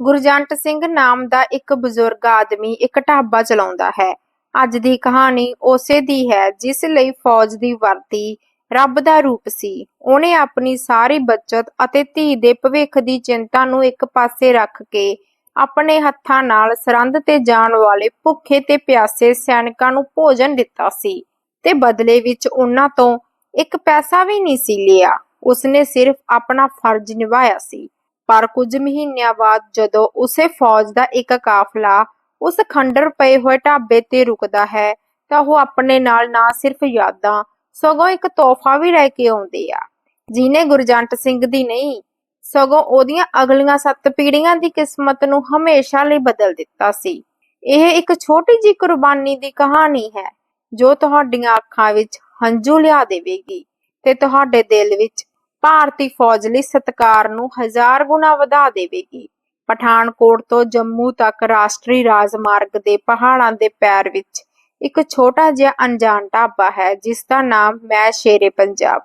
ਗੁਰਜੰਟ ਸਿੰਘ ਨਾਮ ਦਾ ਇੱਕ ਬਜ਼ੁਰਗ ਆਦਮੀ ਇੱਕ ਢਾਬਾ ਚਲਾਉਂਦਾ ਹੈ। ਅੱਜ ਦੀ ਕਹਾਣੀ ਉਸੇ ਦੀ ਹੈ, ਜਿਸ ਲਈ ਫੌਜ ਦੀ ਵਰਦੀ ਰੱਬ ਦਾ ਰੂਪ ਸੀ। ਉਹਨੇ ਆਪਣੀ ਸਾਰੀ ਬੱਚਤ ਅਤੇ ਧੀ ਦੇ ਭਵਿੱਖ ਦੀ ਚਿੰਤਾ ਨੂੰ ਇੱਕ ਪਾਸੇ ਰੱਖ ਕੇ ਆਪਣੇ ਹੱਥਾਂ ਨਾਲ ਸਰਹੰਦ ਤੇ ਜਾਣ ਵਾਲੇ ਭੁੱਖੇ ਤੇ ਪਿਆਸੇ ਸੈਨਿਕਾਂ ਨੂੰ ਭੋਜਨ ਦਿੱਤਾ ਸੀ ਤੇ ਬਦਲੇ ਵਿੱਚ ਉਹਨਾਂ ਤੋਂ ਇੱਕ ਪੈਸਾ ਵੀ ਨਹੀਂ ਸੀ ਲਿਆ। ਉਸਨੇ ਸਿਰਫ ਆਪਣਾ ਫਰਜ਼ ਨਿਭਾਇਆ ਸੀ। ਪਰ ਕੁਝ ਮਹੀਨਿਆਂ ਬਾਅਦ ਜਦੋਂ ਉਸੇ ਫੌਜ ਦਾ ਇੱਕ ਕਾਫਲਾ ਉਸ ਖੰਡਰ ਪਏ ਹੋਏ ਢਾਬੇ ਤੇ ਰੁਕਦਾ ਹੈ, ਤਾਂ ਉਹ ਆਪਣੇ ਨਾਲ ਨਾ ਸਿਰਫ ਯਾਦਾਂ, ਸਗੋਂ ਇੱਕ ਤੋਹਫਾ ਵੀ ਲੈ ਕੇ ਆਉਂਦੇ ਆ। ਜਿਹਨੇ ਗੁਰਜੰਟ ਸਿੰਘ ਦੀ ਨਹੀਂ, ਸਗੋਂ ਉਹਦੀਆਂ ਅਗਲੀਆਂ ਸੱਤ ਪੀੜ੍ਹੀਆਂ ਦੀ ਕਿਸਮਤ ਨੂੰ ਹਮੇਸ਼ਾ ਲਈ ਬਦਲ ਦਿੱਤਾ ਸੀ। ਇਹ ਇੱਕ ਛੋਟੀ ਜਿਹੀ ਕੁਰਬਾਨੀ ਦੀ ਕਹਾਣੀ ਹੈ, ਜੋ ਤੁਹਾਡੀਆਂ ਅੱਖਾਂ ਵਿੱਚ ਹੰਝੂ ਲਿਆ ਦੇਵੇਗੀ ਤੇ ਤੁਹਾਡੇ ਦਿਲ ਵਿੱਚ ਭਾਰਤੀ ਫੌਜ ਲਈ ਸਤਿਕਾਰ ਨੂੰ ਹਜ਼ਾਰ ਗੁਣਾ ਵਧਾ ਦੇਵੇਗੀ। ਪਠਾਨਕੋਟ ਤੋਂ ਜੰਮੂ ਤੱਕ ਰਾਸ਼ਟਰੀ ਰਾਜਮਾਰਗ ਦੇ ਪਹਾੜਾਂ ਦੇ ਪੈਰ ਵਿੱਚ ਇੱਕ ਛੋਟਾ ਜਿਹਾ ਅਣਜਾਣ ਢਾਬਾ ਹੈ, ਜਿਸ ਦਾ ਨਾਮ ਮੈਂ ਸ਼ੇਰੇ ਪੰਜਾਬ।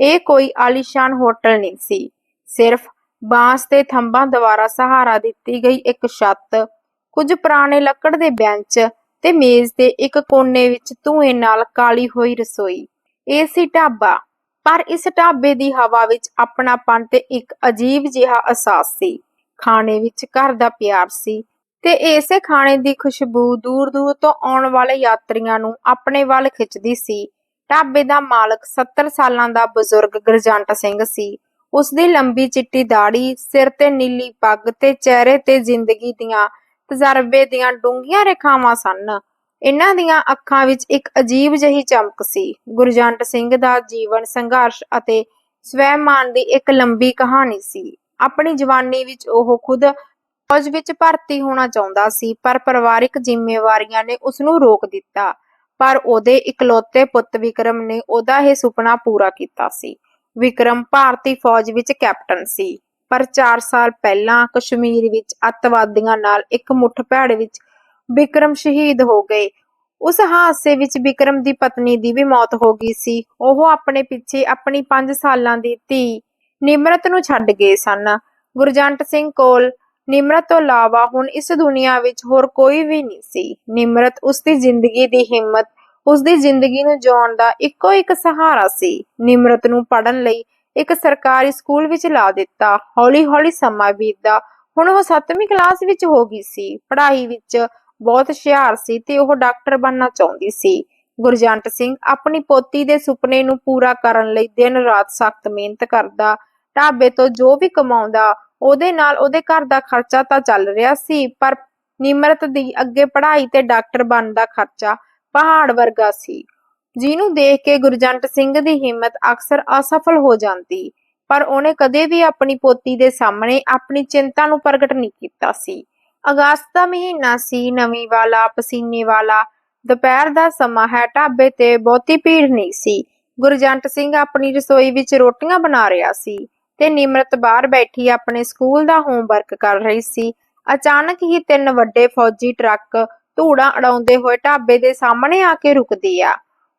ਇਹ ਕੋਈ ਆਲੀਸ਼ਾਨ ਹੋਟਲ ਨਹੀਂ ਸੀ। ਸਿਰਫ ਬਾਂਸ ਤੇ ਥੰਬਾਂ ਦੁਆਰਾ ਸਹਾਰਾ ਦਿੱਤੀ ਗਈ ਇੱਕ ਛੱਤ, ਕੁਝ ਪੁਰਾਣੇ ਲੱਕੜ ਦੇ ਬੈਂਚ ਤੇ ਮੇਜ਼ ਦੇ ਇੱਕ ਕੋਨੇ ਵਿੱਚ ਧੂਏ ਨਾਲ ਕਾਲੀ ਹੋਈ ਰਸੋਈ। ਇਹ ਸੀ ਢਾਬਾ। ਪਰ ਇਸ ਢਾਬੇ ਦੀ ਹਵਾ ਵਿੱਚ ਆਪਣਾਪਨ ਤੇ ਇੱਕ ਅਜੀਬ ਜਿਹਾ ਅਹਿਸਾਸ ਸੀ। ਖਾਣੇ ਵਿੱਚ ਘਰ ਦਾ ਪਿਆਰ ਸੀ ਤੇ ਇਸੇ ਖਾਣੇ ਦੀ ਖੁਸ਼ਬੂ ਦੂਰ ਦੂਰ ਤੋਂ ਆਉਣ ਵਾਲੇ ਯਾਤਰੀਆਂ ਨੂੰ ਆਪਣੇ ਵੱਲ ਖਿੱਚਦੀ ਸੀ। ਢਾਬੇ ਦਾ ਮਾਲਕ 70 ਸਾਲਾਂ ਦਾ ਬਜ਼ੁਰਗ ਗੁਰਜੰਟ ਸਿੰਘ ਸੀ। ਉਸ ਦੀ ਲੰਬੀ ਚਿੱਟੀ ਦਾੜੀ ਸਿਰ ਤੇ ਨੀਲੀ ਪੱਗ ਤੇ ਚਿਹਰੇ ਤੇ ਜ਼ਿੰਦਗੀ ਦੀਆਂ ਤਜਰਬੇ ਦੀਆਂ ਡੂੰਘੀਆਂ ਰੇਖਾਵਾਂ ਸਨ। ਇਹਨਾਂ ਦੀਆਂ ਅੱਖਾਂ ਵਿੱਚ ਇੱਕ ਅਜੀਬ ਜਿਹੀ ਚਮਕ ਸੀ। ਗੁਰਜੰਟ ਸਿੰਘ ਦਾ ਜੀਵਨ ਸੰਘਰਸ਼ ਅਤੇ ਸਵੈਮਾਨ ਦੀ ਇੱਕ ਲੰਬੀ ਕਹਾਣੀ ਸੀ। ਆਪਣੀ ਜਵਾਨੀ ਵਿੱਚ ਉਹ ਖੁਦ ਫੌਜ ਵਿੱਚ ਭਰਤੀ ਹੋਣਾ ਚਾਹੁੰਦਾ ਸੀ, ਪਰ ਪਰਿਵਾਰਿਕ ਜ਼ਿੰਮੇਵਾਰੀਆਂ ਨੇ ਉਸ ਨੂੰ ਰੋਕ ਦਿੱਤਾ। ਪਰ ਉਹਦੇ ਇਕਲੌਤੇ ਪੁੱਤ ਵਿਕਰਮ ਨੇ ਉਹਦਾ ਇਹ ਸੁਪਨਾ ਪੂਰਾ ਕੀਤਾ ਸੀ। ਵਿਕਰਮ ਭਾਰਤੀ ਫੌਜ ਵਿੱਚ ਕੈਪਟਨ ਸੀ, ਪਰ 4 ਸਾਲ ਪਹਿਲਾਂ ਕਸ਼ਮੀਰ ਵਿੱਚ ਅੱਤਵਾਦੀਆਂ ਨਾਲ ਇੱਕ ਮੁੱਠਭੇੜ ਵਿੱਚ ਬਿਕਰਮ ਸ਼ਹੀਦ ਹੋ ਗਏ। ਉਸ ਹਾਦਸੇ ਵਿੱਚ ਬਿਕਰਮ ਦੀ ਪਤਨੀ ਦੀ ਵੀ ਮੌਤ ਹੋ ਗਈ ਸੀ। ਉਹ ਆਪਣੇ ਪਿੱਛੇ ਆਪਣੀ 5 ਸਾਲਾਂ ਦੀ ਧੀ ਨਿਮਰਤ ਨੂੰ ਛੱਡ ਗਏ ਸਨ। ਗੁਰਜੰਟ ਸਿੰਘ ਕੋਲ ਨਿਮਰਤ ਤੋਂ ਇਲਾਵਾ ਹੁਣ ਇਸ ਦੁਨੀਆ ਵਿੱਚ ਹੋਰ ਕੋਈ ਵੀ ਨਹੀਂ ਸੀ। ਨਿਮਰਤ ਉਸ ਦੀ ਜ਼ਿੰਦਗੀ ਦੀ ਹਿੰਮਤ, ਉਸ ਦੀ ਜ਼ਿੰਦਗੀ ਨੂੰ ਜਿਉਣ ਦਾ ਇੱਕੋ ਇੱਕ ਸਹਾਰਾ ਸੀ। ਨਿਮਰਤ ਨੂੰ ਪੜਨ ਲਈ ਇੱਕ ਸਰਕਾਰੀ ਸਕੂਲ ਵਿੱਚ ਲਾ ਦਿੱਤਾ। ਹੌਲੀ-ਹੌਲੀ ਸਮਾਂ ਬੀਤਦਾ ਹੁਣ ਉਹ 7ਵੀਂ ਕਲਾਸ ਵਿੱਚ ਹੋ ਗਈ ਸੀ। ਪੜ੍ਹਾਈ ਵਿੱਚ ਬਹੁਤ ਹੁਸ਼ਿਆਰ ਸੀ ਤੇ ਉਹ ਡਾਕਟਰ ਬਣਨਾ ਚਾਹੁੰਦੀ ਸੀ। ਗੁਰਜੰਟ ਸਿੰਘ ਆਪਣੀ ਪੋਤੀ ਦੇ ਸੁਪਨੇ ਨੂੰ ਪੂਰਾ ਕਰਨ ਲਈ ਦਿਨ ਰਾਤ ਸਖਤ ਮਿਹਨਤ ਕਰਦਾ, ਢਾਬੇ ਤੋਂ ਜੋ ਵੀ ਕਮਾਉਂਦਾ, ਉਹਦੇ ਨਾਲ ਉਹਦੇ ਘਰ ਦਾ ਖਰਚਾ ਤਾਂ ਚੱਲ ਰਿਹਾ ਸੀ, ਪਰ ਨਿਮਰਤ ਦੀ ਅੱਗੇ ਪੜ੍ਹਾਈ ਤੇ ਡਾਕਟਰ ਬਣਨ ਦਾ ਖਰਚਾ ਪਹਾੜ ਵਰਗਾ ਸੀ। ਜਿਹਨੂੰ ਦੇਖ ਕੇ ਗੁਰਜੰਟ ਸਿੰਘ ਦੀ ਹਿੰਮਤ ਅਕਸਰ ਅਸਫਲ ਹੋ ਜਾਂਦੀ, ਪਰ ਉਹਨੇ ਕਦੇ ਵੀ ਆਪਣੀ ਪੋਤੀ ਦੇ ਸਾਹਮਣੇ ਆਪਣੀ ਚਿੰਤਾ ਨੂੰ ਪ੍ਰਗਟ ਨਹੀਂ ਕੀਤਾ ਸੀ। ਅਗਸਤ ਦਾ ਮਹੀਨਾ ਸੀ, ਨਵੀਂ ਵਾਲਾ, ਪਸੀਨੇ ਵਾਲਾ। ਦੁਪਹਿਰ ਦਾ ਸਮਾਂ ਹੈ, ਢਾਬੇ ਤੇ ਬਹੁਤੀ ਭੀੜ ਨਹੀਂ ਸੀ। ਗੁਰਜੰਟ ਸਿੰਘ ਆਪਣੀ ਰਸੋਈ ਵਿੱਚ ਰੋਟੀਆਂ ਬਣਾ ਰਿਹਾ ਸੀ ਤੇ ਨਿਮਰਤ ਬਾਹਰ ਬੈਠੀ ਆਪਣੇ ਸਕੂਲ ਦਾ ਹੋਮਵਰਕ ਕਰ ਰਹੀ ਸੀ। ਅਚਾਨਕ ਹੀ ਤਿੰਨ ਵੱਡੇ ਫੌਜੀ ਟਰੱਕ ਧੂੜਾਂ ਉਡਾਉਂਦੇ ਹੋਏ ਢਾਬੇ ਦੇ ਸਾਹਮਣੇ ਆ ਕੇ ਰੁਕਦੇ ਆ।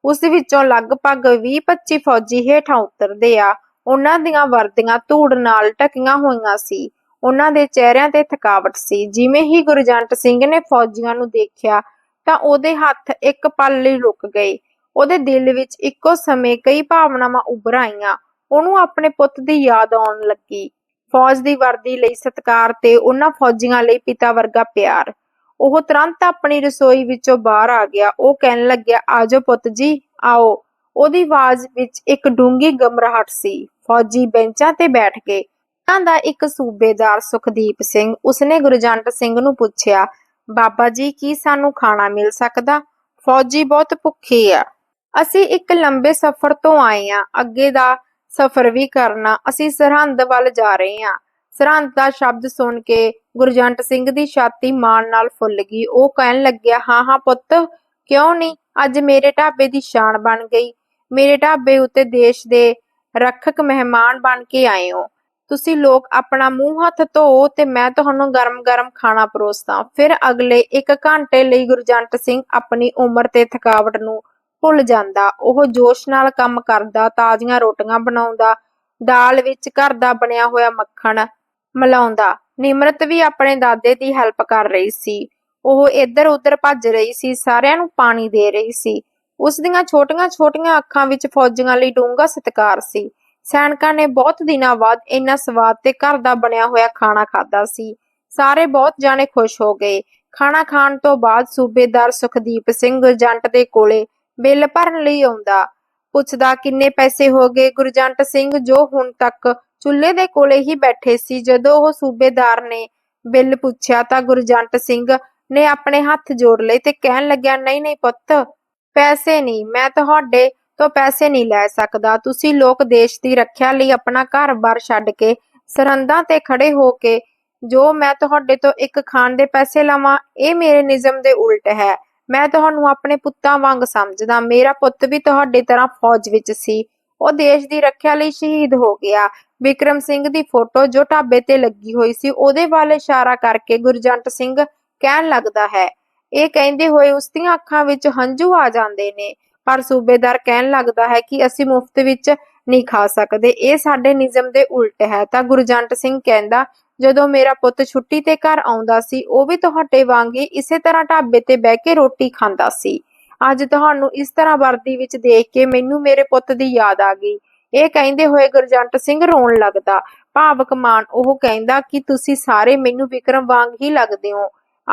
ਉਸ ਵਿੱਚੋਂ ਲਗਭਗ 20-25 ਫੌਜੀ ਹੇਠਾਂ ਉਤਰਦੇ ਆ। ਉਹਨਾਂ ਦੀਆਂ ਵਰਦੀਆਂ ਧੂੜ ਨਾਲ ਢਕੀਆਂ ਹੋਈਆਂ ਸੀ। ਉਹਨਾਂ ਦੇ ਚਿਹਰਿਆਂ ਤੇ ਥਕਾਵਟ ਸੀ। ਜਿਵੇਂ ਹੀ ਗੁਰਜੰਟ ਸਿੰਘ ਨੇ ਫੌਜੀਆਂ ਨੂੰ ਦੇਖਿਆ, ਤਾਂ ਉਹਦੇ ਹੱਥ ਇੱਕ ਪਲ ਲਈ ਰੁਕ ਗਏ। ਉਹਦੇ ਦਿਲ ਵਿੱਚ ਇੱਕੋ ਸਮੇਂ ਕਈ ਭਾਵਨਾਵਾਂ ਉੱਭਰ ਆਈਆਂ। ਉਹਨੂੰ ਆਪਣੇ ਪੁੱਤ ਦੀ ਯਾਦ ਆਉਣ ਲੱਗੀ। ਫੌਜ ਦੀ ਵਰਦੀ ਲਈ ਸਤਿਕਾਰ ਤੇ ਉਹਨਾਂ ਫੌਜੀਆਂ ਲਈ ਪਿਤਾ ਵਰਗਾ ਪਿਆਰ। ਉਹ ਤੁਰੰਤ ਆਪਣੀ ਰਸੋਈ ਵਿੱਚੋਂ ਬਾਹਰ ਆ ਗਿਆ। ਉਹ ਕਹਿਣ ਲੱਗਿਆ, ਆਜੋ ਪੁੱਤ ਜੀ, ਆਓ। ਉਹਦੀ ਆਵਾਜ਼ ਵਿੱਚ ਇੱਕ ਡੂੰਗੀ ਗਮਰਾਹਟ ਸੀ। ਫੌਜੀ ਬੈਂਚਾਂ ਤੇ ਬੈਠ ਗਏ। ਉਹਨਾਂ ਦਾ ਇੱਕ ਸੂਬੇਦਾਰ ਸੁਖਦੀਪ ਸਿੰਘ ਉਸਨੇ ਗੁਰਜੰਟ ਸਿੰਘ ਨੂੰ ਪੁੱਛਿਆ, ਬਾਬਾ ਜੀ, ਕੀ ਸਾਨੂੰ ਖਾਣਾ ਮਿਲ ਸਕਦਾ? ਫੌਜੀ ਬਹੁਤ ਭੁੱਖੇ ਆ। ਅਸੀਂ ਇੱਕ ਲੰਬੇ ਸਫ਼ਰ ਤੋਂ ਆਏ ਆ ਅੱਗੇ ਦਾ ਸਫ਼ਰ ਵੀ ਕਰਨਾ। ਅਸੀਂ ਸਰਹੰਦ ਵੱਲ ਜਾ ਰਹੇ ਹਾਂ। ਸਰਹੰਦ ਦਾ ਸ਼ਬਦ ਸੁਣ ਕੇ ਗੁਰਜੰਟ ਸਿੰਘ ਦੀ ਛਾਤੀ ਮਾਣ ਨਾਲ ਫੁੱਲ ਗਈ। ਉਹ ਕਹਿਣ ਲੱਗਿਆ, ਹਾਂ ਹਾਂ ਪੁੱਤ, ਕਿਉਂ ਨਹੀਂ? ਅੱਜ ਮੇਰੇ ਢਾਬੇ ਦੀ ਸ਼ਾਨ ਬਣ ਗਈ। ਮੇਰੇ ਢਾਬੇ ਉੱਤੇ ਦੇਸ਼ ਦੇ ਰੱਖਕ ਮਹਿਮਾਨ ਬਣ ਕੇ ਆਏ ਹੋ। ਤੁਸੀਂ ਲੋਕ ਆਪਣਾ ਮੂੰਹ ਹੱਥ ਧੋ ਤੇ ਮੈਂ ਤੁਹਾਨੂੰ ਗਰਮ-ਗਰਮ ਖਾਣਾ ਪਰੋਸਦਾ। ਫਿਰ ਅਗਲੇ 1 ਘੰਟੇ ਲਈ ਗੁਰਜੰਟ ਸਿੰਘ ਆਪਣੀ ਉਮਰ ਤੇ ਥਕਾਵਟ ਨੂੰ ਭੁੱਲ ਜਾਂਦਾ। ਉਹ ਜੋਸ਼ ਨਾਲ ਕੰਮ ਕਰਦਾ, ਤਾਜ਼ੀਆਂ ਰੋਟੀਆਂ ਬਣਾਉਂਦਾ, ਦਾਲ ਵਿੱਚ ਘਰ ਦਾ ਬਣਿਆ ਹੋਇਆ ਮੱਖਣ ਮਿਲਾਉਂਦਾ। ਨਿਮਰਤ ਵੀ ਆਪਣੇ ਦਾਦੇ ਦੀ ਹੈਲਪ ਕਰ ਰਹੀ ਸੀ। ਉਹ ਇੱਧਰ ਉੱਧਰ ਭੱਜ ਰਹੀ ਸੀ, ਸਾਰਿਆਂ ਨੂੰ ਪਾਣੀ ਦੇ ਰਹੀ ਸੀ। ਉਸ ਦੀਆਂ ਛੋਟੀਆਂ-ਛੋਟੀਆਂ ਅੱਖਾਂ ਵਿੱਚ ਫੌਜੀਆਂ ਲਈ ਡੂੰਘਾ ਸਤਿਕਾਰ ਸੀ। ਸੈਨਿਕਾਂ ਨੇ ਬਹੁਤ ਦਿਨਾਂ ਬਾਅਦ ਇੰਨਾ ਸਵਾਦ ਤੇ ਘਰ ਦਾ ਬਣਿਆ ਹੋਇਆ ਖਾਣਾ ਖਾਦਾ ਸੀ। ਸਾਰੇ ਬਹੁਤ ਜਾਣੇ ਖੁਸ਼ ਹੋ ਗਏ। ਖਾਣਾ ਖਾਣ ਤੋਂ ਬਾਅਦ ਸੂਬੇਦਾਰ ਸੁਖਦੀਪ ਸਿੰਘ ਗੁਰਜੰਟ ਦੇ ਕੋਲੇ ਬਿੱਲ ਭਰਨ ਲਈ ਆਉਂਦਾ। ਪੁੱਛਦਾ, ਕਿੰਨੇ ਪੈਸੇ ਹੋ ਗਏ? ਗੁਰਜੰਟ ਸਿੰਘ ਜੋ ਹੁਣ ਤੱਕ ਚੁੱਲ੍ਹੇ ਦੇ ਕੋਲੇ ਹੀ ਬੈਠੇ ਸੀ, ਜਦੋਂ ਉਹ ਸੂਬੇਦਾਰ ਨੇ ਬਿੱਲ ਪੁੱਛਿਆ ਤਾਂ ਗੁਰਜੰਟ ਸਿੰਘ ਨੇ ਆਪਣੇ ਹੱਥ ਜੋੜ ਲਏ ਤੇ ਕਹਿਣ ਲੱਗਿਆ, ਨਹੀਂ ਨਹੀਂ ਪੁੱਤ, ਪੈਸੇ ਨਹੀਂ, ਮੈਂ ਤੁਹਾਡੇ ਤੋਂ ਪੈਸੇ ਨਹੀਂ ਲੈ ਸਕਦਾ। ਤੁਸੀਂ ਲੋਕ ਦੇਸ਼ ਦੀ ਰੱਖਿਆ ਲਈ ਆਪਣਾ ਘਰ-ਬਾਰ ਛੱਡ ਕੇ ਸਰਹੰਦਾਂ ਤੇ ਖੜੇ ਹੋ ਕੇ ਜੋ ਮੈਂ ਤੁਹਾਡੇ ਤੋਂ ਇੱਕ ਖਾਣ ਦੇ ਪੈਸੇ ਲਵਾਂ, ਇਹ ਮੇਰੇ ਨਿਯਮ ਦੇ ਉਲਟ ਹੈ। ਮੈਂ ਤੁਹਾਨੂੰ ਆਪਣੇ ਪੁੱਤਾਂ ਵਾਂਗ ਸਮਝਦਾ। ਮੇਰਾ ਪੁੱਤ ਵੀ ਤੁਹਾਡੇ ਤਰ੍ਹਾਂ ਫੌਜ ਵਿੱਚ ਸੀ। ਉਹ ਦੇਸ਼ ਦੀ ਰੱਖਿਆ ਲਈ ਸ਼ਹੀਦ ਹੋ ਗਿਆ। ਵਿਕਰਮ ਸਿੰਘ ਦੀ ਫੋਟੋ ਜੋ ਢਾਬੇ ਤੇ ਲੱਗੀ ਹੋਈ ਸੀ, ਉਹਦੇ ਵੱਲ ਇਸ਼ਾਰਾ ਕਰਕੇ ਗੁਰਜੰਟ ਸਿੰਘ ਕਹਿਣ ਲੱਗਦਾ ਹੈ। ਇਹ ਕਹਿੰਦੇ ਹੋਏ ਉਸ ਦੀਆਂ ਅੱਖਾਂ ਵਿੱਚ ਹੰਝੂ ਆ ਜਾਂਦੇ ਨੇ। ਪਰ ਸੂਬੇਦਾਰ ਕਹਿਣ ਲੱਗਦਾ ਹੈ ਕਿ ਅਸੀਂ ਮੁਫਤ ਵਿੱਚ ਨਹੀਂ ਖਾ ਸਕਦੇ। ਇਹ ਸਾਡੇ ਨਿਯਮ ਦੇ ਉਲਟ ਹੈ। ਤਾਂ ਗੁਰਜੰਟ ਸਿੰਘ ਕਹਿੰਦਾ, ਜਦੋਂ ਮੇਰਾ ਪੁੱਤ ਛੁੱਟੀ ਤੇ ਘਰ ਆਉਂਦਾ ਸੀ, ਉਹ ਵੀ ਤੁਹਾਡੇ ਵਾਂਗ ਹੀ ਇਸੇ ਤਰ੍ਹਾਂ ਢਾਬੇ ਤੇ ਬਹਿ ਕੇ ਰੋਟੀ ਖਾਂਦਾ ਸੀ। ਅੱਜ ਤੁਹਾਨੂੰ ਇਸ ਤਰ੍ਹਾਂ ਵਰਦੀ ਵਿੱਚ ਦੇਖ ਕੇ ਮੈਨੂੰ ਮੇਰੇ ਪੁੱਤ ਦੀ ਯਾਦ ਆ ਗਈ। ਇਹ ਕਹਿੰਦੇ ਹੋਏ ਗੁਰਜੰਟ ਸਿੰਘ ਰੋਣ ਲੱਗਦਾ। ਭਾਵਕ ਮਾਨ ਉਹ ਕਹਿੰਦਾ ਕਿ ਤੁਸੀਂ ਸਾਰੇ ਮੈਨੂੰ ਵਿਕਰਮ ਵਾਂਗ ਹੀ ਲੱਗਦੇ ਹੋ।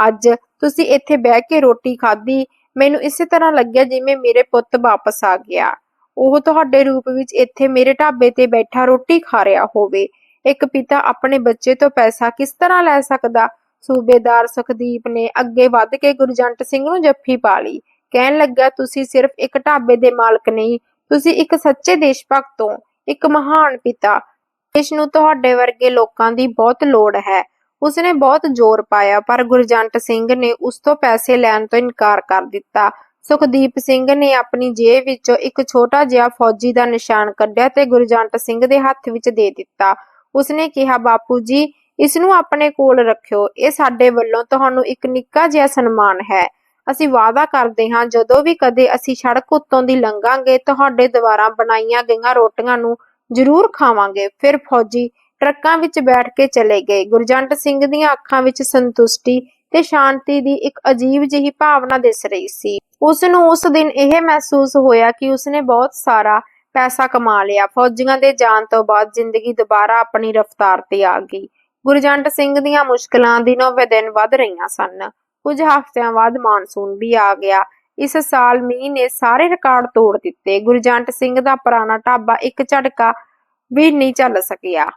ਅੱਜ ਤੁਸੀਂ ਇੱਥੇ ਬਹਿ ਕੇ ਰੋਟੀ ਖਾਧੀ ਮੈਨੂੰ ਇਸੇ ਤਰ੍ਹਾਂ ਲੱਗਿਆ ਜਿਵੇਂ ਮੇਰੇ ਪੁੱਤ ਵਾਪਸ ਆ ਗਿਆ। ਉਹ ਤੁਹਾਡੇ ਰੂਪ ਵਿੱਚ ਇੱਥੇ ਮੇਰੇ ਢਾਬੇ ਤੇ ਬੈਠਾ ਰੋਟੀ ਖਾ ਰਿਹਾ ਹੋਵੇ। ਇੱਕ ਪਿਤਾ ਆਪਣੇ ਬੱਚੇ ਤੋਂ ਪੈਸਾ ਕਿਸ ਤਰ੍ਹਾਂ ਲੈ ਸਕਦਾ? ਸੂਬੇਦਾਰ ਸੁਖਦੀਪ ਨੇ ਅੱਗੇ ਵੱਧ ਕੇ ਗੁਰਜੰਟ ਸਿੰਘ ਨੂੰ ਜੱਫੀ ਪਾ ਲਈ। ਕਹਿਣ ਲੱਗਾ, ਤੁਸੀਂ ਸਿਰਫ ਇੱਕ ਢਾਬੇ ਦੇ ਮਾਲਕ ਨਹੀਂ, ਤੁਸੀਂ ਇੱਕ ਸੱਚੇ ਦੇਸ਼ ਭਗਤ ਹੋ, ਇੱਕ ਮਹਾਨ ਪਿਤਾ। ਇਸ ਨੂੰ ਤੁਹਾਡੇ ਵਰਗੇ ਲੋਕਾਂ ਦੀ ਬਹੁਤ ਲੋੜ ਹੈ। ਉਸਨੇ ਬਹੁਤ ਜ਼ੋਰ ਪਾਇਆ, ਪਰ ਗੁਰਜੰਟ ਸਿੰਘ ਨੇ ਉਸ ਤੋਂ ਪੈਸੇ ਲੈਣ ਤੋਂ ਇਨਕਾਰ ਕਰ ਦਿੱਤਾ। ਸੁਖਦੀਪ ਸਿੰਘ ਨੇ ਆਪਣੀ ਜੇਬ ਵਿੱਚੋਂ ਇੱਕ ਛੋਟਾ ਜਿਹਾ ਫੌਜੀ ਦਾ ਨਿਸ਼ਾਨ ਕੱਢਿਆ ਤੇ ਗੁਰਜੰਟ ਸਿੰਘ ਦੇ ਹੱਥ ਵਿੱਚ ਦੇ ਦਿੱਤਾ। ਉਸਨੇ ਕਿਹਾ ਬਾਪੂ ਜੀ ਇਸ ਨੂੰ ਆਪਣੇ ਕੋਲ ਰੱਖਿਓ। ਇਹ ਸਾਡੇ ਵੱਲੋਂ ਤੁਹਾਨੂੰ ਇੱਕ ਨਿੱਕਾ ਜਿਹਾ ਸਨਮਾਨ ਹੈ। ਅਸੀਂ ਵਾਅਦਾ ਕਰਦੇ ਹਾਂ, ਜਦੋਂ ਵੀ ਕਦੇ ਅਸੀਂ ਸੜਕ ਉੱਤੋਂ ਦੀ ਲੰਘਾਂਗੇ, ਤੁਹਾਡੇ ਦੁਆਰਾ ਬਣਾਈਆਂ ਗਈਆਂ ਰੋਟੀਆਂ ਨੂੰ ਜ਼ਰੂਰ ਖਾਵਾਂਗੇ। ਫਿਰ ਫੌਜੀ ਟਰੱਕਾਂ ਵਿੱਚ ਬੈਠ ਕੇ ਚਲੇ ਗਏ। ਗੁਰਜੰਟ ਸਿੰਘ ਦੀਆਂ ਅੱਖਾਂ ਵਿੱਚ ਸੰਤੁਸ਼ਟੀ ਤੇ ਸ਼ਾਂਤੀ ਦੀ ਇੱਕ ਅਜੀਬ ਜਿਹੀ ਭਾਵਨਾ ਦਿਸ ਰਹੀ ਸੀ। ਉਸ ਨੂੰ ਉਸ ਦਿਨ ਇਹ ਮਹਿਸੂਸ ਹੋਇਆ ਕਿ ਉਸਨੇ ਬਹੁਤ ਸਾਰਾ ਪੈਸਾ ਕਮਾ ਲਿਆ। ਫੌਜੀਆਂ ਦੇ ਜਾਣ ਤੋਂ ਬਾਅਦ ਜ਼ਿੰਦਗੀ ਦੁਬਾਰਾ ਆਪਣੀ ਰਫ਼ਤਾਰ ਤੇ ਆ ਗਈ। ਗੁਰਜੰਟ ਸਿੰਘ ਦੀਆਂ ਮੁਸ਼ਕਲਾਂ ਦਿਨੋਂ ਬੇ ਦਿਨ ਵੱਧ ਰਹੀਆਂ ਸਨ। ਕੁਝ ਹਫ਼ਤਿਆਂ ਬਾਅਦ ਮਾਨਸੂਨ ਵੀ ਆ ਗਿਆ। ਇਸ ਸਾਲ ਮੀਂਹ ਨੇ ਸਾਰੇ ਰਿਕਾਰਡ ਤੋੜ ਦਿੱਤੇ। ਗੁਰਜੰਟ ਸਿੰਘ ਦਾ ਪੁਰਾਣਾ ਢਾਬਾ ਇੱਕ ਝਟਕਾ ਵੀ ਨਹੀਂ ਚੱਲ ਸਕਿਆ।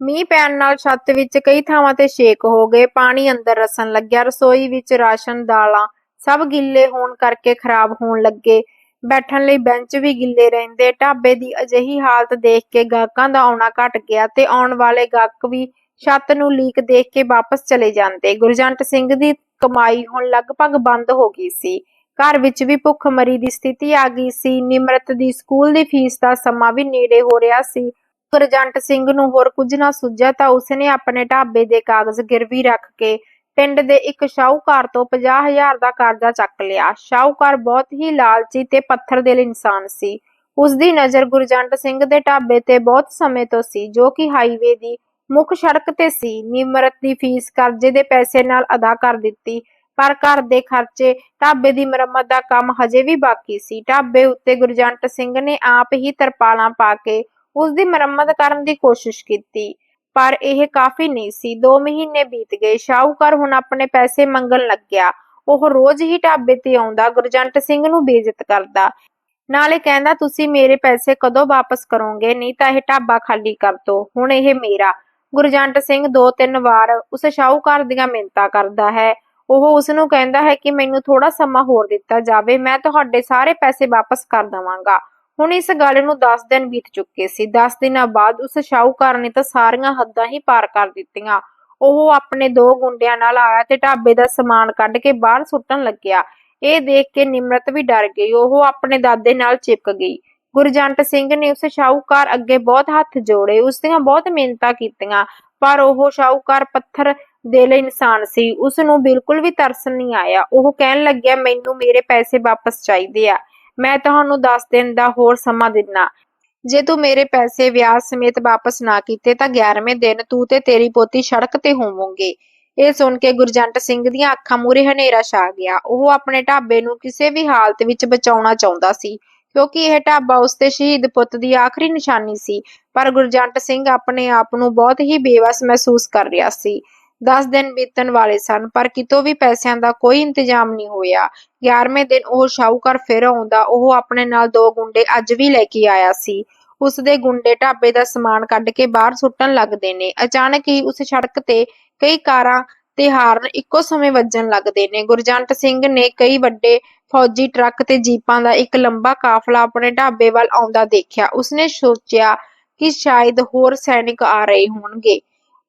ਮੀਂਹ ਪੈਣ ਨਾਲ ਛੱਤ ਵਿੱਚ ਕਈ ਥਾਵਾਂ ਤੇ ਛੇਕ ਹੋ ਗਏ, ਪਾਣੀ ਅੰਦਰ ਰਸਣ ਲੱਗਿਆ, ਰਸੋਈ ਵਿੱਚ ਰਾਸ਼ਨ, ਦਾਲਾਂ ਸਭ ਗਿੱਲੇ ਹੋਣ ਕਰਕੇ ਖਰਾਬ ਹੋਣ ਲੱਗੇ। ਬੈਠਣ ਲਈ ਬੈਂਚ ਵੀ ਗਿੱਲੇ ਰਹਿੰਦੇ, ਢਾਬੇ ਦੀ ਅਜਿਹੀ ਹਾਲਤ ਦੇਖ ਕੇ ਗਾਹਕਾਂ ਦਾ ਆਉਣਾ ਘਟ ਗਿਆ ਤੇ ਆਉਣ ਵਾਲੇ ਗਾਹਕ ਵੀ ਛੱਤ ਨੂੰ ਲੀਕ ਦੇਖ ਕੇ ਵਾਪਸ ਚਲੇ ਜਾਂਦੇ। ਗੁਰਜੰਟ ਸਿੰਘ ਦੀ ਕਮਾਈ ਹੁਣ ਲਗਭਗ ਬੰਦ ਹੋ ਗਈ ਸੀ। ਘਰ ਵਿੱਚ ਵੀ ਭੁੱਖਮਰੀ ਦੀ ਸਥਿਤੀ ਆ ਗਈ ਸੀ, ਨਿਮਰਤ ਦੀ ਸਕੂਲ ਦੀ ਫੀਸ ਦਾ ਸਮਾਂ ਵੀ ਨੇੜੇ ਹੋ ਰਿਹਾ ਸੀ। ਗੁਰਜੰਟ ਸਿੰਘ ਨੂੰ ਹੋਰ ਕੁਝ ਨਾ ਸੁੱਝਿਆ ਤਾਂ ਉਸਨੇ ਆਪਣੇ ਢਾਬੇ ਦੇ ਕਾਗਜ਼ ਗਿਰਵੀ ਰੱਖ ਕੇ ਪਿੰਡ ਦੇ ਇੱਕ ਸ਼ਾਹੂਕਾਰ ਤੋਂ 50000 ਦਾ ਕਰਜ਼ਾ ਚੱਕ ਲਿਆ। ਸ਼ਾਹੂਕਾਰ ਬਹੁਤ ਹੀ ਲਾਲਚੀ ਤੇ ਪੱਥਰ ਦਿਲ ਇਨਸਾਨ ਸੀ। ਉਸ ਦੀ ਨਜ਼ਰ ਗੁਰਜੰਟ ਸਿੰਘ ਦੇ ਢਾਬੇ ਤੇ ਬਹੁਤ ਸਮੇਂ ਤੋਂ ਸੀ, ਜੋ ਕਿ ਹਾਈਵੇ ਦੀ ਮੁੱਖ ਸੜਕ ਤੇ ਸੀ। ਨਿਮਰਤ ਦੀ ਫੀਸ ਕਰਜ਼ੇ ਦੇ ਪੈਸੇ ਨਾਲ ਅਦਾ ਕਰ ਦਿੱਤੀ, ਪਰ ਘਰ ਦੇ ਖਰਚੇ ਢਾਬੇ ਦੀ ਮੁਰੰਮਤ ਦਾ ਕੰਮ ਹਜੇ ਵੀ ਬਾਕੀ ਸੀ। ਢਾਬੇ ਉੱਤੇ ਗੁਰਜੰਟ ਸਿੰਘ ਨੇ ਆਪ ਹੀ ਤਰਪਾਲਾਂ ਪਾ ਕੇ ਉਸ ਦੀ ਮੁਰੰਮਤ ਕਰਨ ਦੀ ਕੋਸ਼ਿਸ਼ ਕੀਤੀ, ਪਰ ਇਹ ਕਾਫੀ ਨਹੀਂ ਸੀ। 2 ਮਹੀਨੇ ਬੀਤ ਗਏ। ਸ਼ਾਹੂਕਾਰ ਹੁਣ ਆਪਣੇ ਪੈਸੇ ਮੰਗਣ ਲੱਗਿਆ। ਉਹ ਰੋਜ਼ ਹੀ ਢਾਬੇ ਤੇ ਆਉਂਦਾ, ਗੁਰਜੰਟ ਸਿੰਘ ਨੂੰ ਬੇਇੱਜ਼ਤ ਕਰਦਾ। ਨਾਲੇ ਕਹਿੰਦਾ, ਤੁਸੀਂ ਮੇਰੇ ਪੈਸੇ ਕਦੋਂ ਵਾਪਸ ਕਰੋਗੇ? ਨਹੀਂ ਤਾਂ ਇਹ ਢਾਬਾ ਖਾਲੀ ਕਰ ਦੋ। ਹੁਣ ਇਹ ਮੇਰਾ। ਗੁਰਜੰਟ ਸਿੰਘ ਦੋ ਤਿੰਨ ਵਾਰ ਉਸ ਸ਼ਾਹੂਕਾਰ ਦੀਆਂ ਮਿੰਨਤਾਂ ਕਰਦਾ ਹੈ। ਉਹ ਉਸ ਨੂੰ ਕਹਿੰਦਾ ਹੈ ਕਿ ਮੈਨੂੰ ਥੋੜਾ ਸਮਾਂ ਹੋਰ ਦਿੱਤਾ ਜਾਵੇ। ਮੈਂ ਤੁਹਾਡੇ ਸਾਰੇ ਪੈਸੇ ਵਾਪਸ ਕਰ ਦਵਾਂਗਾ। ਹੁਣ ਇਸ ਗੱਲ ਨੂੰ 10 ਦਿਨ ਬੀਤ ਚੁੱਕੇ ਸੀ। 10 ਦਿਨਾਂ ਬਾਅਦ ਉਸ ਸ਼ਾਹੂਕਾਰ ਨੇ ਤਾਂ ਸਾਰੀਆਂ ਹੱਦਾਂ ਹੀ ਪਾਰ ਕਰ ਦਿੱਤੀਆਂ। ਉਹ ਆਪਣੇ ਦੋ ਗੁੰਡਿਆਂ ਨਾਲ ਆਇਆ ਤੇ ਢਾਬੇ ਦਾ ਸਮਾਨ ਕੱਢ ਕੇ ਬਾਹਰ ਸੁੱਟਣ ਲੱਗਿਆ। ਇਹ ਦੇਖ ਕੇ ਨਿਮਰਤ ਵੀ ਡਰ ਗਈ। ਉਹ ਆਪਣੇ ਦਾਦੇ ਨਾਲ ਚਿਪਕ ਗਈ। ਗੁਰਜੰਟ ਸਿੰਘ ਨੇ ਉਸ ਸ਼ਾਹੂਕਾਰ ਅੱਗੇ ਬਹੁਤ ਹੱਥ ਜੋੜੇ। ਉਸ ਦੀਆਂ ਬਹੁਤ ਮਿਹਨਤਾਂ ਕੀਤੀਆਂ, ਪਰ ਉਹ ਸ਼ਾਹੂਕਾਰ ਪੱਥਰ ਦਿਲ ਇਨਸਾਨ ਸੀ। ਉਸ ਨੂੰ ਬਿਲਕੁਲ ਵੀ ਤਰਸ ਨਹੀਂ ਆਇਆ। ਉਹ ਕਹਿਣ ਲੱਗਿਆ, ਮੈਨੂੰ ਮੇਰੇ ਪੈਸੇ ਵਾਪਸ ਚਾਹੀਦੇ ਆ। ਮੈਂ ਤੁਹਾਨੂੰ 10 ਦਿਨ ਦਾ ਹੋਰ ਸਮਾਂ ਦਿੰਨਾ। ਜੇ ਤੂੰ ਮੇਰੇ ਪੈਸੇ ਵਿਆਜ ਸਮੇਤ ਵਾਪਸ ਨਾ ਕੀਤੇ ਤਾਂ 11ਵੇਂ ਦਿਨ ਤੂੰ ਤੇ ਤੇਰੀ ਪੋਤੀ ਸੜਕ ਤੇ ਹੋਵੋਗੇ। ਇਹ ਸੁਣ ਕੇ ਗੁਰਜੰਟ ਸਿੰਘ ਦੀਆਂ ਅੱਖਾਂ ਮੂਰੇ ਹਨੇਰਾ ਛਾ ਗਿਆ। ਉਹ ਆਪਣੇ ਢਾਬੇ ਨੂੰ ਕਿਸੇ ਵੀ ਹਾਲਤ ਵਿੱਚ ਬਚਾਉਣਾ ਚਾਹੁੰਦਾ ਸੀ, ਕਿਉਂਕਿ ਇਹ ਢਾਬਾ ਉਸਦੇ ਸ਼ਹੀਦ ਪੁੱਤ ਦੀ ਆਖਰੀ ਨਿਸ਼ਾਨੀ ਸੀ, ਪਰ ਗੁਰਜੰਟ ਸਿੰਘ ਆਪਣੇ ਆਪ ਨੂੰ ਬਹੁਤ ਹੀ ਬੇਵਸ ਮਹਿਸੂਸ ਕਰ ਰਿਹਾ ਸੀ। 10 ਦਿਨ ਬੀਤਣ ਵਾਲੇ ਸਨ, ਪਰ ਕਿਤੋਂ ਵੀ ਪੈਸਿਆਂ ਦਾ ਕੋਈ ਇੰਤਜ਼ਾਮ ਨਹੀਂ ਹੋਇਆ। 11ਵੇਂ ਦਿਨ ਉਹ ਸ਼ਾਹੂਕਾਰ ਫਿਰ ਆਉਂਦਾ, ਉਹ ਆਪਣੇ ਨਾਲ ਦੋ ਗੁੰਡੇ ਅੱਜ ਵੀ ਲੈ ਕੇ ਆਇਆ ਸੀ। ਉਸਦੇ ਗੁੰਡੇ ਢਾਬੇ ਦਾ ਸਮਾਨ ਕੱਢ ਕੇ ਬਾਹਰ ਸੁੱਟਣ ਲੱਗਦੇ ਨੇ। ਅਚਾਨਕ ਹੀ ਉਸ ਸੜਕ ਤੇ ਕਈ ਕਾਰਾਂ ਤੇ ਹਾਰਨ ਇੱਕੋ ਸਮੇਂ ਵੱਜਣ ਲੱਗਦੇ ਨੇ। ਗੁਰਜੰਟ ਸਿੰਘ ਨੇ ਕਈ ਵੱਡੇ ਫੌਜੀ ਟਰੱਕ ਤੇ ਜੀਪਾਂ ਦਾ ਇੱਕ ਲੰਬਾ ਕਾਫਲਾ ਆਪਣੇ ਢਾਬੇ ਵੱਲ ਆਉਂਦਾ ਦੇਖਿਆ। ਉਸਨੇ ਸੋਚਿਆ ਕਿ ਸ਼ਾਇਦ ਹੋਰ ਸੈਨਿਕ ਆ ਰਹੇ ਹੋਣਗੇ।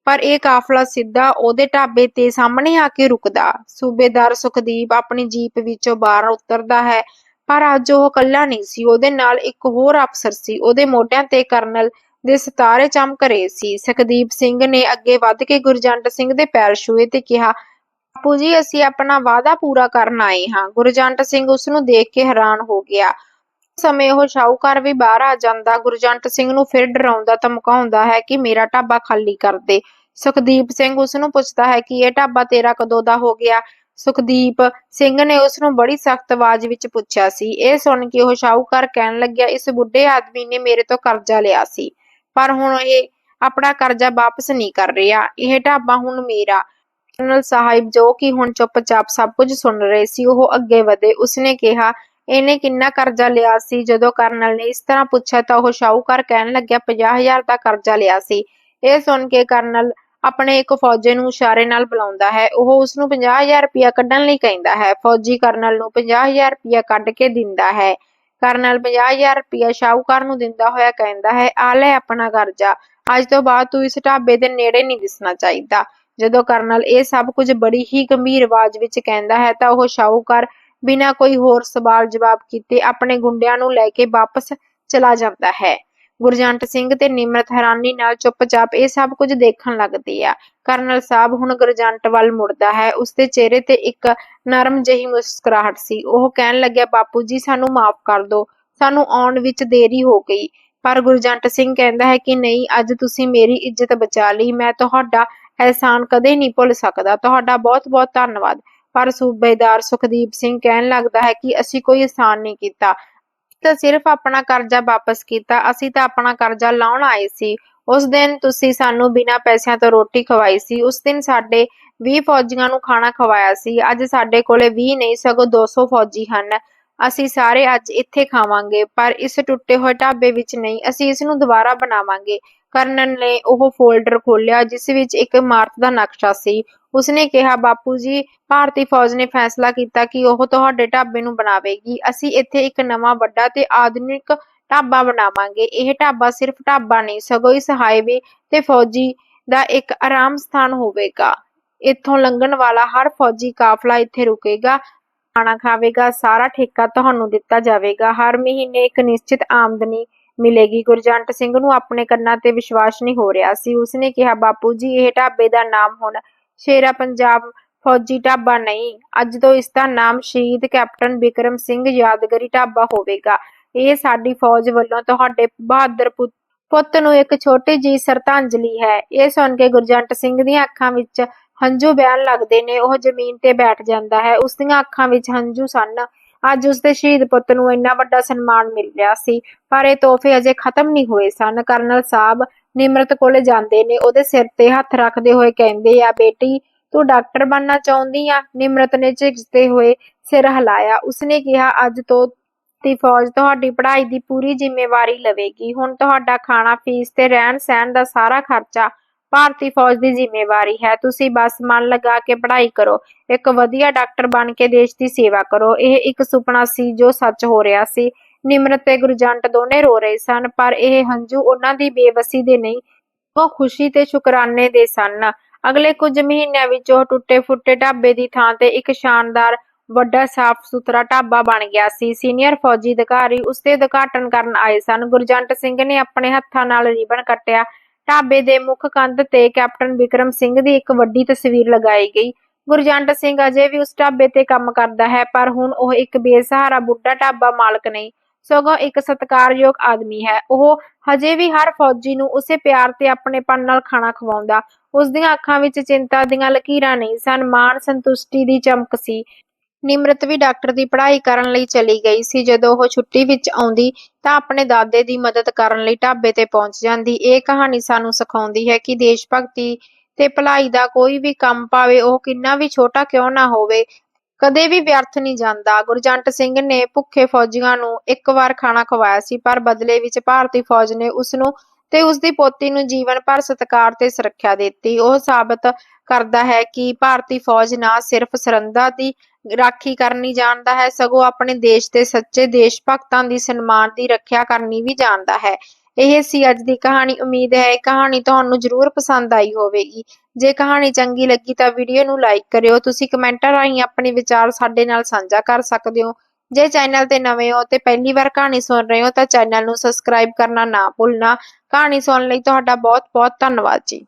ਪਰ ਇਹ ਕਾਫਲਾ ਸਿੱਧਾ ਉਹਦੇ ਢਾਬੇ ਤੇ ਸਾਹਮਣੇ ਆ ਕੇ ਰੁਕਦਾ। ਸੂਬੇਦਾਰ ਸੁਖਦੀਪ ਆਪਣੀ ਜੀਪ ਵਿੱਚੋਂ ਬਾਹਰ ਉਤਰਦਾ ਹੈ, ਪਰ ਅੱਜ ਉਹ ਇਕੱਲਾ ਨਹੀਂ ਸੀ। ਉਹਦੇ ਨਾਲ ਇੱਕ ਹੋਰ ਅਫਸਰ ਸੀ। ਉਹਦੇ ਮੋਢਿਆਂ ਤੇ ਕਰਨਲ ਦੇ ਸਿਤਾਰੇ ਚਮਕ ਰਹੇ ਸੀ। ਸੁਖਦੀਪ ਸਿੰਘ ਨੇ ਅੱਗੇ ਵੱਧ ਕੇ ਗੁਰਜੰਟ ਸਿੰਘ ਦੇ ਪੈਰ ਛੂਏ ਤੇ ਕਿਹਾ, ਬਾਪੂ ਜੀ, ਅਸੀਂ ਆਪਣਾ ਵਾਅਦਾ ਪੂਰਾ ਕਰਨ ਆਏ ਹਾਂ। ਗੁਰਜੰਟ ਸਿੰਘ ਉਸ ਨੂੰ ਦੇਖ ਕੇ ਹੈਰਾਨ ਹੋ ਗਿਆ। ਸਮੇਂ ਉਹ ਸ਼ਾਹੂਕਾਰ ਵੀ ਬਾਹਰ ਆ ਜਾਂਦਾ। ਗੁਰਜੰਟ ਸਿੰਘ ਨੂੰ ਫਿਰ ਡਰਾਉਂਦਾ ਧਮਕਾਉਂਦਾ ਹੈ ਕਿ ਮੇਰਾ ਢਾਬਾ ਖਾਲੀ ਕਰ ਦੇ। ਸੁਖਦੀਪ ਸਿੰਘ ਉਸ ਨੂੰ ਪੁੱਛਦਾ ਹੈ ਕਿ ਇਹ ਢਾਬਾ ਤੇਰਾ ਕਦੋਂ ਦਾ ਹੋ ਗਿਆ? ਸੁਖਦੀਪ ਸਿੰਘ ਨੇ ਉਸ ਨੂੰ ਬੜੀ ਸਖਤ ਆਵਾਜ਼ ਵਿੱਚ ਪੁੱਛਿਆ ਸੀ। ਇਹ ਸੁਣ ਕੇ ਉਹ ਸ਼ਾਹੂਕਾਰ ਕਹਿਣ ਲੱਗਿਆ, ਇਸ ਬੁੱਢੇ ਆਦਮੀ ਨੇ ਮੇਰੇ ਤੋਂ ਕਰਜ਼ਾ ਲਿਆ ਸੀ, ਪਰ ਹੁਣ ਇਹ ਆਪਣਾ ਕਰਜ਼ਾ ਵਾਪਸ ਨਹੀਂ ਕਰ ਰਿਹਾ। ਇਹ ਢਾਬਾ ਹੁਣ ਮੇਰਾ। ਕਰਨਲ ਸਾਹਿਬ ਜੋ ਕਿ ਹੁਣ ਚੁੱਪਚਾਪ ਸਭ ਕੁਝ ਸੁਣ ਰਹੇ ਸੀ, ਉਹ ਅੱਗੇ ਵਧੇ। ਉਸਨੇ ਕਿਹਾ ਇਹਨੇ ਕਿੰਨਾ ਕਰਜ਼ਾ ਲਿਆ ਸੀ? ਜਦੋਂ ਕਰਨਲ ਨੇ ਇਸ ਤਰ੍ਹਾਂ ਪੁੱਛਿਆ ਤਾਂ ਉਹ ਸ਼ਾਹੂਕਾਰ ਕਹਿਣ ਲੱਗਿਆ 50000 ਦਾ ਕਰਜ਼ਾ ਲਿਆ ਸੀ। ਇਹ ਸੁਣ ਕੇ ਕਰਨਲ ਆਪਣੇ ਇੱਕ ਫੌਜੇ ਨੂੰ ਇਸ਼ਾਰੇ ਨਾਲ ਬੁਲਾਉਂਦਾ ਹੈ। ਉਹ ਉਸ ਨੂੰ 50000 ਰੁਪਇਆ ਕੱਢਣ ਲਈ ਕਹਿੰਦਾ ਹੈ। ਫੌਜੀ ਕਰਨਲ ਨੂੰ 50000 ਰੁਪਇਆ ਕੱਢ ਕੇ ਦਿੰਦਾ ਹੈ। ਕਰਨਲ 50000 ਰੁਪਇਆ ਸ਼ਾਹੂਕਾਰ ਨੂੰ ਦਿੰਦਾ ਹੋਇਆ ਕਹਿੰਦਾ ਹੈ, ਆ ਲੈ ਆਪਣਾ ਕਰਜ਼ਾ। ਅੱਜ ਤੋਂ ਬਾਅਦ ਤੂੰ ਇਸ ਢਾਬੇ ਦੇ ਨੇੜੇ ਨਹੀਂ ਦਿਸਣਾ ਚਾਹੀਦਾ। ਜਦੋਂ ਕਰਨਲ ਇਹ ਸਭ ਕੁਝ ਬੜੀ ਹੀ ਗੰਭੀਰ ਆਵਾਜ਼ ਵਿੱਚ ਕਹਿੰਦਾ ਹੈ ਤਾਂ ਉਹ ਸ਼ਾਹੂਕਾਰ ਬਿਨਾਂ ਕੋਈ ਹੋਰ ਸਵਾਲ ਜਵਾਬ ਕੀਤੇ ਆਪਣੇ ਗੁੰਡਿਆਂ ਨੂੰ ਲੈ ਕੇ ਵਾਪਸ ਚਲਾ ਜਾਂਦਾ ਹੈ। ਗੁਰਜੰਟ ਸਿੰਘ ਤੇ ਨਿਮਰਤ ਹੈਰਾਨੀ ਨਾਲ ਚੁੱਪਚਾਪ ਇਹ ਸਭ ਕੁਝ ਦੇਖਣ ਲੱਗਦੀ ਆ। ਕਰਨਲ ਸਾਹਿਬ ਹੁਣ ਗੁਰਜੰਟ ਵੱਲ ਮੁੜਦਾ ਹੈ। ਉਸਦੇ ਚਿਹਰੇ ਤੇ ਇੱਕ ਨਰਮ ਜਿਹੀ ਮੁਸਕਰਾਹਟ ਸੀ। ਉਹ ਕਹਿਣ ਲੱਗਿਆ, ਬਾਪੂ ਜੀ, ਸਾਨੂੰ ਮਾਫ ਕਰ ਦਿਓ। ਸਾਨੂੰ ਆਉਣ ਵਿੱਚ ਦੇਰੀ ਹੋ ਗਈ। ਪਰ ਗੁਰਜੰਟ ਸਿੰਘ ਕਹਿੰਦਾ ਹੈ ਕਿ, ਨਹੀਂ, ਅੱਜ ਤੁਸੀਂ ਮੇਰੀ ਇੱਜ਼ਤ ਬਚਾ ਲਈ। ਮੈਂ ਤੁਹਾਡਾ ਅਹਿਸਾਨ ਕਦੇ ਨਹੀਂ ਭੁੱਲ ਸਕਦਾ। ਤੁਹਾਡਾ ਬਹੁਤ-ਬਹੁਤ ਧੰਨਵਾਦ। ਪਰ ਸੂਬੇਦਾਰ ਸੁਖਦੀਪ ਸਿੰਘ ਕਹਿਣ ਲੱਗਦਾ ਹੈ ਕਿ ਅਸੀਂ ਕੋਈ ਅਹਿਸਾਨ ਨਹੀਂ ਕੀਤਾ। ਤਾਂ ਸਿਰਫ ਆਪਣਾ ਕਰਜ਼ਾ ਵਾਪਸ ਕੀਤਾ। ਅਸੀਂ ਤਾਂ ਆਪਣਾ ਕਰਜ਼ਾ ਲਾਉਣ ਆਏ ਸੀ। ਉਸ ਦਿਨ ਤੁਸੀਂ ਸਾਨੂੰ ਬਿਨਾਂ ਪੈਸਿਆਂ ਤੋਂ ਰੋਟੀ ਖਵਾਈ ਸੀ। ਉਸ ਦਿਨ ਸਾਡੇ 20 ਫੌਜੀਆਂ ਨੂੰ ਖਾਣਾ ਖਵਾਇਆ ਸੀ। ਅੱਜ ਸਾਡੇ ਕੋਲੇ 20 ਨਹੀਂ, ਸਗੋਂ 200 ਫੌਜੀ ਹਨ। ਅਸੀਂ ਸਾਰੇ ਅੱਜ ਇੱਥੇ ਖਾਵਾਂਗੇ, ਪਰ ਇਸ ਟੁੱਟੇ ਹੋਏ ਢਾਬੇ ਵਿੱਚ ਨਹੀਂ। ਅਸੀਂ ਇਸ ਨੂੰ ਦੁਬਾਰਾ ਬਣਾਵਾਂਗੇ। ਕਰਨਨ ਨੇ ਉਹ ਫੋਲਡਰ ਖੋਲ੍ਹਿਆ, ਜਿਸ ਵਿੱਚ ਇੱਕ ਇਮਾਰਤ ਦਾ ਨਕਸ਼ਾ ਸੀ। ਉਸਨੇ ਕਿਹਾ, ਬਾਪੂ ਜੀ, ਭਾਰਤੀ ਫੌਜ ਨੇ ਫੈਸਲਾ ਕੀਤਾ ਕਿ ਉਹ ਤੁਹਾਡੇ ਢਾਬੇ ਨੂੰ ਬਣਾਵੇਗੀ। ਅਸੀਂ ਇੱਥੇ ਇੱਕ ਨਵਾਂ, ਵੱਡਾ ਤੇ ਆਧੁਨਿਕ ਢਾਬਾ ਬਣਾਵਾਂਗੇ। ਇਹ ਢਾਬਾ ਸਿਰਫ ਢਾਬਾ ਨਹੀਂ, ਸਗੋਂ ਇਸ ਹਾਈਵੇ ਤੇ ਫੌਜੀ ਦਾ ਇੱਕ ਆਰਾਮ ਸਥਾਨ ਹੋਵੇਗਾ। ਇੱਥੋਂ ਲੰਘਣ ਵਾਲਾ ਹਰ ਫੌਜੀ ਕਾਫਲਾ ਇੱਥੇ ਰੁਕੇਗਾ, ਖਾਣਾ ਖਾਵੇਗਾ, ਸਾਰਾ ਠੇਕਾ ਤੁਹਾਨੂੰ ਦਿੱਤਾ ਜਾਵੇਗਾ। ਹਰ ਮਹੀਨੇ ਇੱਕ ਨਿਸ਼ਚਿਤ ਆਮਦਨੀ ਮਿਲੇਗੀ। ਗੁਰਜੰਟ ਸਿੰਘ ਨੂੰ ਆਪਣੇ ਕੰਨਾਂ ਤੇ ਵਿਸ਼ਵਾਸ ਨਹੀਂ ਹੋ ਰਿਹਾ ਸੀ। ਉਸਨੇ ਕਿਹਾ, ਬਾਪੂ ਜੀ, ਇਹ ਢਾਬੇ ਦਾ ਨਾਮ ਹੁਣ ਸ਼ੇਰਾ ਪੰਜਾਬ ਫੌਜੀ ਢਾਬਾ ਨਹੀਂ। ਅੱਜ ਤੋਂ ਇਸ ਦਾ ਨਾਮ ਸ਼ਹੀਦ ਕੈਪਟਨ ਵਿਕਰਮ ਸਿੰਘ ਯਾਦਗਾਰੀ ਢਾਬਾ ਹੋਵੇਗਾ। ਇਹ ਸਾਡੀ ਫੌਜ ਵੱਲੋਂ ਤੁਹਾਡੇ ਬਹਾਦਰ ਪੁੱਤ ਨੂੰ ਇੱਕ ਛੋਟੀ ਜੀ ਸ਼ਰਧਾਂਜਲੀ ਹੈ। ਇਹ ਸੁਣ ਕੇ ਗੁਰਜੰਟ ਸਿੰਘ ਦੀਆਂ ਅੱਖਾਂ ਵਿੱਚ ਹੰਝੂ ਬਹਿਣ ਲੱਗਦੇ ਨੇ। ਉਹ ਜ਼ਮੀਨ ਤੇ ਬੈਠ ਜਾਂਦਾ ਹੈ। ਉਸ ਦੀਆਂ ਅੱਖਾਂ ਵਿੱਚ ਹੰਝੂ ਸਨ। ਅੱਜ ਉਸ ਸ਼ਹੀਦ ਪੁੱਤ ਨੂੰ ਇੰਨਾ ਵੱਡਾ ਸਨਮਾਨ ਮਿਲ ਰਿਹਾ ਸੀ, ਪਰ ਇਹ ਤੋਹਫੇ ਅਜੇ ਖਤਮ ਨਹੀਂ ਹੋਏ ਸਨ। ਕਰਨਲ ਸਾਹਿਬ ਨਿਮਰਤ ਕੋਲੇ ਜਾਂਦੇ ਨੇ, ਉਹਦੇ ਸਿਰ ਤੇ ਹੱਥ ਰੱਖਦੇ ਹੋਏ ਕਹਿੰਦੇ ਆ, ਬੇਟੀ, ਤੂੰ ਡਾਕਟਰ ਬਣਨਾ ਚਾਹੁੰਦੀ ਆ? ਨਿਮਰਤ ਨੇ ਝਿਜਕਦੇ ਹੋਏ ਸਿਰ ਹਿਲਾਇਆ। ਉਸਨੇ ਕਿਹਾ, ਅੱਜ ਤੋਂ ਦੀ ਫੌਜ ਤੁਹਾਡੀ ਪੜ੍ਹਾਈ ਦੀ ਪੂਰੀ ਜ਼ਿੰਮੇਵਾਰੀ ਲਵੇਗੀ। ਹੁਣ ਤੁਹਾਡਾ ਖਾਣਾ, ਫੀਸ ਤੇ ਰਹਿਣ ਸਹਿਣ ਦਾ ਸਾਰਾ ਖਰਚਾ ਭਾਰਤੀ ਫੌਜ ਦੀ ਜ਼ਿੰਮੇਵਾਰੀ ਹੈ। ਤੁਸੀਂ ਬਸ ਮਨ ਲਗਾ ਕੇ ਪੜ੍ਹਾਈ ਕਰੋ। ਇੱਕ ਵਧੀਆ ਡਾਕਟਰ ਬਣ ਕੇ ਦੇਸ਼ ਦੀ ਸੇਵਾ ਕਰੋ। ਇਹ ਇੱਕ ਸੁਪਨਾ ਸੀ ਜੋ ਸੱਚ ਹੋ ਰਿਹਾ ਸੀ। ਨਿਮਰਤ ਤੇ ਗੁਰਜੰਟ ਦੋਨੇ ਰੋ ਰਹੇ ਸਨ, ਪਰ ਇਹ ਹੰਝੂ ਉਹਨਾਂ ਦੀ ਬੇਵਸੀ ਦੇ ਨਹੀਂ, ਉਹ ਖੁਸ਼ੀ ਤੇ ਸ਼ੁਕਰਾਨੇ ਦੇ ਸਨ। ਅਗਲੇ ਕੁਝ ਮਹੀਨਿਆਂ ਵਿੱਚ ਉਹ ਟੁੱਟੇ ਫੁੱਟੇ ਢਾਬੇ ਦੀ ਥਾਂ ਤੇ ਇੱਕ ਸ਼ਾਨਦਾਰ, ਵੱਡਾ ਸਾਫ਼ ਸੁਥਰਾ ਢਾਬਾ ਬਣ ਗਿਆ ਸੀ। ਸੀਨੀਅਰ ਫੌਜੀ ਅਧਿਕਾਰੀ ਉਸ ਦੇ ਉਦਘਾਟਨ ਕਰਨ ਆਏ ਸਨ। ਗੁਰਜੰਟ ਸਿੰਘ ਨੇ ਆਪਣੇ ਹੱਥਾਂ ਨਾਲ ਰਿਬਨ ਕੱਟਿਆ। ਢਾਬੇ ਦੇ ਮੁੱਖ ਕੰਧ ਤੇ ਕੈਪਟਨ ਵਿਕਰਮ ਸਿੰਘ ਦੀ ਇੱਕ ਵੱਡੀ ਤਸਵੀਰ ਲਗਾਈ ਗਈ। ਗੁਰਜੰਟ ਸਿੰਘ ਅਜੇ ਵੀ ਉਸ ਢਾਬੇ ਤੇ ਕੰਮ ਕਰਦਾ ਹੈ, ਪਰ ਹੁਣ ਉਹ ਇੱਕ ਬੇਸਹਾਰਾ ਬੁੱਢਾ ਢਾਬਾ ਮਾਲਕ ਨਹੀਂ, ਸਗੋਂ ਇੱਕ ਸਤਿਕਾਰਯੋਗ ਆਦਮੀ ਹੈ। ਉਹ ਹਜੇ ਵੀ ਹਰ ਫੌਜੀ ਨੂੰ ਉਸੇ ਪਿਆਰ ਤੇ ਆਪਣੇਪਨ ਨਾਲ ਖਾਣਾ ਖਵਾਉਂਦਾ। ਉਸ ਦੀਆਂ ਅੱਖਾਂ ਵਿੱਚ ਚਿੰਤਾ ਦੀਆਂ ਲਕੀਰਾਂ ਨਹੀਂ ਸਨ, ਮਾਣ ਸੰਤੁਸ਼ਟੀ ਦੀ ਚਮਕ ਸੀ। ਨਿਮਰਤ ਵੀ ਡਾਕਟਰ ਦੀ ਪੜ੍ਹਾਈ ਕਰਨ ਲਈ ਚਲੀ ਗਈ ਸੀ। ਜਦੋਂ ਉਹ ਛੁੱਟੀ ਵਿੱਚ ਆਉਂਦੀ ਤਾਂ ਆਪਣੇ ਦਾਦੇ ਦੀ ਮਦਦ ਕਰਨ ਲਈ ਢਾਬੇ ਤੇ ਪਹੁੰਚ ਜਾਂਦੀ। ਇਹ ਕਹਾਣੀ ਸਾਨੂੰ ਸਿਖਾਉਂਦੀ ਹੈ ਕਿ ਦੇਸ਼ ਭਗਤੀ ਤੇ ਭਲਾਈ ਦਾ ਕੋਈ ਵੀ ਕੰਮ ਪਾਵੇ ਉਹ ਕਿੰਨਾ ਵੀ ਛੋਟਾ ਕਿਉਂ ਨਾ ਹੋਵੇ, ਕਦੇ ਵੀ ਵਿਅਰਥ ਨਹੀਂ ਜਾਂਦਾ। ਗੁਰਜੰਟ ਸਿੰਘ ਨੇ ਭੁੱਖੇ ਫੌਜੀਆਂ ਨੂੰ ਇੱਕ ਵਾਰ ਖਾਣਾ ਖਵਾਇਆ ਸੀ, ਪਰ ਬਦਲੇ ਵਿੱਚ ਭਾਰਤੀ ਫੌਜ ਨੇ ਉਸ ਨੂੰ ਤੇ ਉਸ ਦੀ ਪੋਤੀ ਨੂੰ ਜੀਵਨ ਭਰ ਸਤਿਕਾਰ ਤੇ ਸੁਰੱਖਿਆ ਦਿੱਤੀ। ਉਹ ਸਾਬਤ ਕਰਦਾ ਹੈ ਕਿ ਭਾਰਤੀ ਫੌਜ ਨਾ ਸਿਰਫ ਸਰਹੱਦਾਂ ਦੀ ਰਾਖੀ ਕਰਨੀ ਜਾਣਦਾ ਹੈ, ਸਗੋਂ ਆਪਣੇ ਦੇਸ਼ ਦੇ ਸੱਚੇ ਦੇਸ਼ ਭਗਤਾਂ ਦੀ ਸਨਮਾਨ ਦੀ ਰੱਖਿਆ ਕਰਨੀ ਵੀ ਜਾਣਦਾ ਹੈ। ਇਹ ਸੀ ਅੱਜ ਦੀ ਕਹਾਣੀ। ਉਮੀਦ ਹੈ ਇਹ ਕਹਾਣੀ ਤੁਹਾਨੂੰ ਜ਼ਰੂਰ ਪਸੰਦ ਆਈ ਹੋਵੇਗੀ। ਜੇ ਕਹਾਣੀ ਚੰਗੀ ਲੱਗੀ ਤਾਂ ਵੀਡੀਓ ਨੂੰ ਲਾਈਕ ਕਰਿਓ। ਤੁਸੀਂ ਕਮੈਂਟਾਂ ਰਾਹੀਂ ਆਪਣੇ ਵਿਚਾਰ ਸਾਡੇ ਨਾਲ ਸਾਂਝਾ ਕਰ ਸਕਦੇ ਹੋ। ਜੇ ਚੈਨਲ ਤੇ ਨਵੇਂ ਹੋ ਤੇ ਪਹਿਲੀ ਵਾਰ ਕਹਾਣੀ ਸੁਣ ਰਹੇ ਹੋ ਤਾਂ ਚੈਨਲ ਨੂੰ ਸਬਸਕ੍ਰਾਈਬ ਕਰਨਾ ਨਾ ਭੁੱਲਣਾ। ਕਹਾਣੀ ਸੁਣਨ ਲਈ ਤੁਹਾਡਾ ਬਹੁਤ ਬਹੁਤ ਧੰਨਵਾਦ ਜੀ।